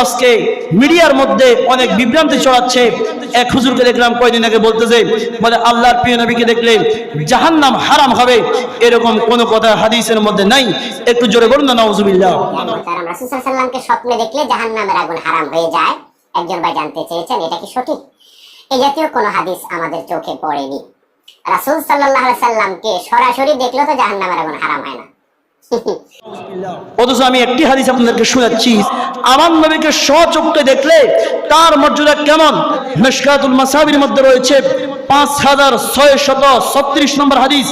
আজকে মিডিয়ার মধ্যে অনেক বিভ্রান্তি ছড়াচ্ছে। এক হুজুরকে দেখলাম কয়দিন আগে বলতেছে, বলে, আল্লাহর প্রিয় নবীকে দেখলে জাহান্নাম হারাম হবে। এরকম কোনো কথা হাদিসের মধ্যে নাই। একটু জোরে বলুন না, নাউজুবিল্লাহ। তারা রাসূল সাল্লাল্লাহু স্বপ্নে দেখলে জাহান্নামের আগুন হারাম হয়ে যায়। একজন ভাই জানতে চেয়েছেন, এটা কি সঠিক? এই জাতীয় কোনো হাদিস আমাদের চোখে পড়েনি। রাসূল সাল্লাল্লাহু আলাইহি সাল্লামকে সরাসরি দেখলে তো জাহান্নামের আগুন হারাম হয় না। অথচ আমি একটি হাদিস আপনাদেরকে শোনাচ্ছি। আমার নবীকে সচক্ষে দেখলে তার মর্যাদা কেমন? মেশকাতুল মাসাবির মধ্যে রয়েছে পাঁচ হাজার ছয় শত ছত্রিশ নম্বর হাদিস।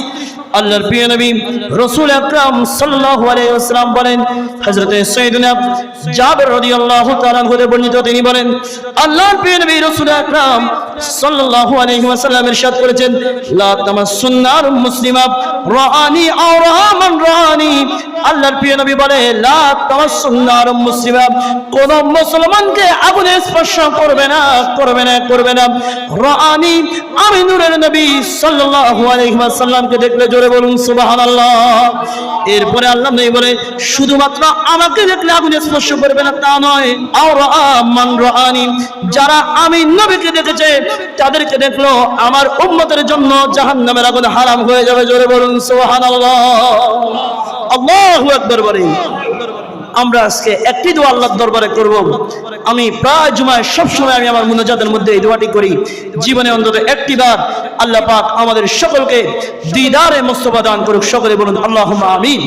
আল্লাহর প্রিয় নবী রসুল আকরাম সাল্লাল্লাহু আলাইহি ওয়াসাল্লাম বলেন, হযরতে সাইয়েদুনা জাবির রাদিয়াল্লাহু তাআলা হতে বর্ণিত তিনি বলেন, আল্লাহর প্রিয় নবী রসুল আকরাম সাল্লাল্লাহু আলাইহি ওয়াসাল্লাম ইরশাদ করেছেন লা তামাসসুন্নার মুসলিমা, রাআনি আও রামান রাআনি আল্লাহর প্রিয় নবী বলে, লা কোন মুসলমানকে আগুনে স্পর্শ করবে না করবে না করবে না। রাআনি, আমি নূরের নবী সাল্লাল্লাহু দেখলে জোরে বলুন, সুবহানাল্লাহ। এরপরে আল্লাহ নবী বলে, শুধুমাত্র আমাকে দেখলে আগুনে স্পর্শ করবে না, তা নয়। আও রামান রাআনি, যারা আমি নবীকে দেখেছে, তাদেরকে দেখল, আমার উম্মতের জন্য জাহান্নামের আগুন হারাম হয়ে যাবে, জোরে বলুন, সুবহানাল্লাহ। আল্লাহু আমরা আজকে একটি দোয়া আল্লাহর দরবারে করব। আমি প্রায় জুমায় সবসময় আমি আমার মুনাজাতের মধ্যে এই দোয়াটি করি। জীবনে অন্তত একটি বার আল্লাহ পাক আমাদের সকলকে দিদারে মোস্তফা দান করুক। সকলে বলুন, আল্লাহুম্মা আমিন।